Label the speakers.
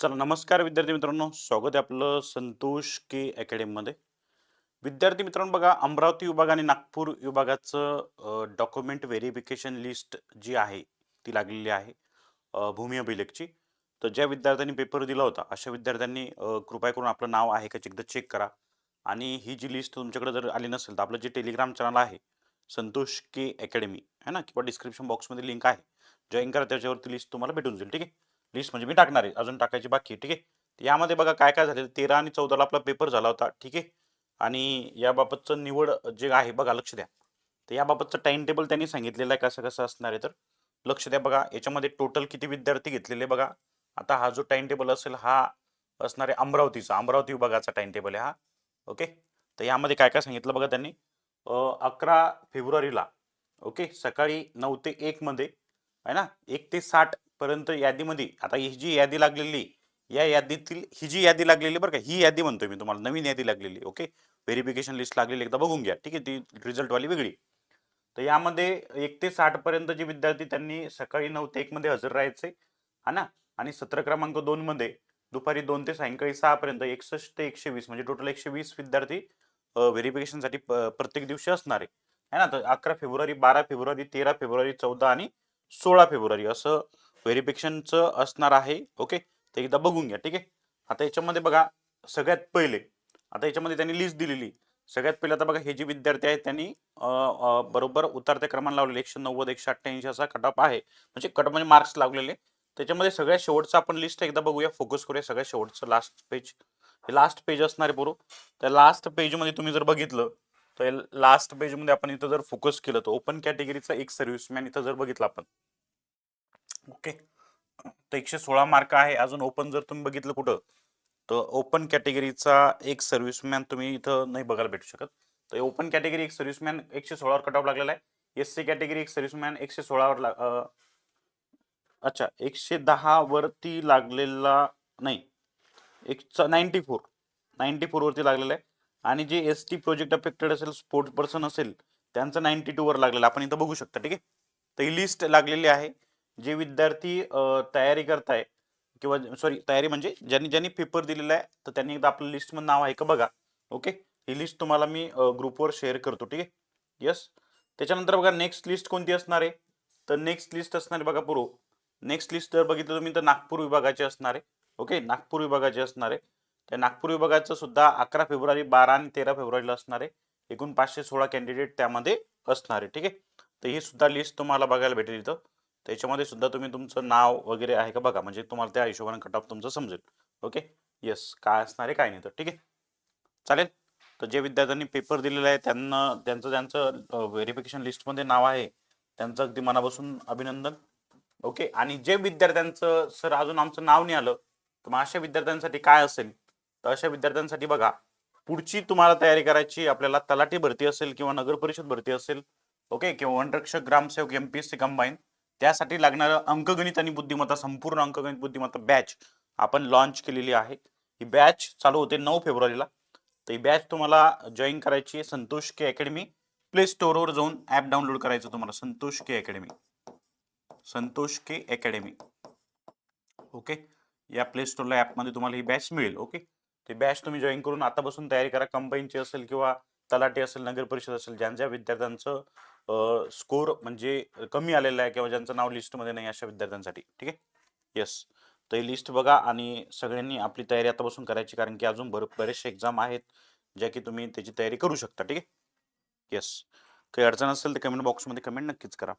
Speaker 1: चला नमस्कार विद्यार्थी मित्रांनो. स्वागत आहे आपलं संतोष के अकॅडमीमध्ये विद्यार्थी मित्रांनो बघा अमरावती विभाग आणि नागपूर विभागाचं डॉक्युमेंट व्हेरिफिकेशन लिस्ट जी आहे ती लागलेली आहे भूमी अभिलेखची. तर ज्या विद्यार्थ्यांनी पेपर दिला होता अशा विद्यार्थ्यांनी कृपया करून आपलं नाव आहे का एकदा चेक करा. आणि ही जी लिस्ट तुमच्याकडे जर आली नसेल तर आपलं जे टेलिग्राम चॅनल आहे संतोष के अकॅडमी है ना? किंवा डिस्क्रिप्शन बॉक्समध्ये लिंक आहे. जॉईन करा त्याच्यावरती लिस्ट तुम्हाला भेटून जाईल ठीक आहे? लिस्ट म्हणजे मी टाकणार आहे. अजून टाकायची बाकी ठीक आहे? यामध्ये बघा काय काय झालेलं तेरा आणि चौदाला आपला पेपर झाला होता ठीक आहे? आणि याबाबतचं निवड जे आहे बघा लक्ष द्या. तर याबाबतचं टाइम टेबल त्यांनी सांगितलेलं आहे कसं कसं असणार आहे तर. लक्ष द्या बघा याच्यामध्ये टोटल किती विद्यार्थी घेतलेले बघा. आता हा जो टाइम टेबल असेल हा असणार आहे अमरावतीचा. अमरावती विभागाचा टाइम टेबल आहे हा. ओके? तर यामध्ये काय काय सांगितलं बघा त्यांनी? अकरा फेब्रुवारीला ओके? सकाळी नऊ ते एकमध्ये आहे ना? एक ते साठ पर्यंत यादीमध्ये आता ही जी यादी लागलेली या यादीतील ही जी यादी लागलेली बरं का ही यादी म्हणतोय मी तुम्हाला नवीन यादी लागलेली ओके? व्हेरिफिकेशन लिस्ट लागलेली एकदा बघून घ्या ठीक आहे? ती रिझल्टवाली वेगळी. तर यामध्ये एक ते साठ पर्यंत जे विद्यार्थी त्यांनी सकाळी नऊ ते एक मध्ये हजर राहायचे हा ना? आणि सत्र क्रमांक दोन मध्ये दुपारी दोन ते सायंकाळी सहा पर्यंत एकसष्ट ते एकशे वीस म्हणजे टोटल एकशे वीस विद्यार्थी व्हेरिफिकेशनसाठी प्रत्येक दिवशी असणार. आहे ना? तर अकरा फेब्रुवारी बारा फेब्रुवारी तेरा फेब्रुवारी चौदा आणि सोळा फेब्रुवारी असं व्हेरिफिकेशनचं असणार आहे. ओके? ते एकदा बघून घ्या ठीक आहे? आता याच्यामध्ये बघा सगळ्यात पहिले आता याच्यामध्ये त्यांनी लिस्ट दिलेली. सगळ्यात पहिले आता बघा हे जे विद्यार्थी आहेत त्यांनी बरोबर उतरत्या क्रमांक लावलेले एकशे नव्वद एकशे अठ्ठ्याऐंशी असा कटअप आहे. म्हणजे कट म्हणजे मार्क्स लागलेले त्याच्यामध्ये सगळ्यात शेवटचं आपण लिस्ट एकदा बघूया फोकस करूया सगळ्यात शेवटचं लास्ट पेज हे लास्ट पेज असणार आहे बरोबर त्या लास्ट पेजमध्ये तुम्ही जर बघितलं तर लास्ट पेजमध्ये आपण इथं जर फोकस केलं तर ओपन कॅटेगरीचा एक सर्व्हिसमॅन इथं जर बघितलं आपण ओके. तर एकशे सोळा मार्क आहे. अजून ओपन जर तुम्ही बघितलं कुठं तर ओपन कॅटेगरीचा एक सर्व्हिसमॅन तुम्ही इथं नाही बघायला भेटू शकत. तर ओपन कॅटेगरी एक सर्व्हिसमॅन एकशे सोळावर कट ऑफ लागलेला आहे. एस सी कॅटेगरी एक सर्व्हिसमॅन एकशे सोळावर ला अच्छा एकशे दहा वरती लागलेला नाही. एक नाईन्टी फोर नाईन्टी फोर वरती लागलेला आहे. आणि जे एस टी प्रोजेक्ट अफेक्टेड असेल स्पोर्ट्स पर्सन असेल त्यांचं नाईन्टी टू वर लागलेलं आपण इथं बघू शकता ठीक आहे? तर ही लिस्ट लागलेली आहे. जे विद्यार्थी तयारी करताय किंवा सॉरी तयारी म्हणजे ज्यांनी ज्यांनी पेपर दिलेला आहे तर त्यांनी एकदा आपल्या लिस्टमध्ये नाव आहे का बघा. ओके ही लिस्ट तुम्हाला मी ग्रुपवर शेअर करतो ठीक आहे? यस त्याच्यानंतर बघा नेक्स्ट लिस्ट कोणती असणार आहे? तर नेक्स्ट लिस्ट असणार आहे बघा पूर्व. नेक्स्ट लिस्ट जर बघितलं तुम्ही तर नागपूर विभागाची असणार आहे. ओके नागपूर विभागाची असणार आहे. त्या नागपूर विभागाचं सुद्धा अकरा फेब्रुवारी बारा आणि तेरा फेब्रुवारीला असणार आहे. एकूण पाचशे सोळा कॅन्डिडेट त्यामध्ये असणार आहे ठीक आहे? तर ही सुद्धा लिस्ट तुम्हाला बघायला भेटेल इथं. त्याच्यामध्ये सुद्धा तुम्ही तुमचं नाव वगैरे आहे का बघा. म्हणजे तुम्हाला त्या हिशोबाने कट ऑफ तुमचं समजेल. ओके येस काय असणार आहे काय नाही तर. ठीक आहे? चालेल? तर जे विद्यार्थ्यांनी पेपर दिलेला आहे त्यांना त्यांचं त्यांचं व्हेरिफिकेशन लिस्टमध्ये नाव आहे. त्यांचं अगदी मनापासून अभिनंदन. ओके आणि जे विद्यार्थ्यांचं सर अजून आमचं नाव नाही आलं तर मग अशा विद्यार्थ्यांसाठी काय असेल? तर अशा विद्यार्थ्यांसाठी बघा पुढची तुम्हाला तयारी करायची आपल्याला तलाठी भरती असेल किंवा नगर परिषद भरती असेल ओके किंवा वनरक्षक ग्रामसेवक M P A C combine त्यासाठी लागणारं अंकगणित आणि बुद्धिमत्ता संपूर्ण अंकगणित बुद्धिमत्ता बॅच आपण लॉन्च केलेली आहे. ही बॅच चालू होते नऊ फेब्रुवारीला. तर ही बॅच तुम्हाला जॉईन करायची आहे संतोष के अकॅडमी प्ले स्टोअरवर जाऊन ॲप डाउनलोड करायचं तुम्हाला Santosh K academy Santosh K academy okay या प्ले स्टोअरला ॲपमध्ये तुम्हाला ही बॅच मिळेल. ओके ते बॅच तुम्ही जॉईन करून आतापासून तयारी करा. कंपनीची असेल किंवा तलाठी असेल नगर परिषद असेल ज्यांच्या विद्यार्थ्यांचं स्कोर म्हणजे कमी आलेला आहे किंवा ज्यांचं नाव लिस्टमध्ये नाही अशा विद्यार्थ्यांसाठी ठीक आहे? येस तर ही लिस्ट बघा आणि सगळ्यांनी आपली तयारी आतापासून करायची कारण की अजून भर बरेचसे एक्झाम आहेत ज्या की तुम्ही त्याची तयारी करू शकता ठीक आहे? येस काही अडचण असेल तर कमेंट बॉक्समध्ये कमेंट नक्कीच करा.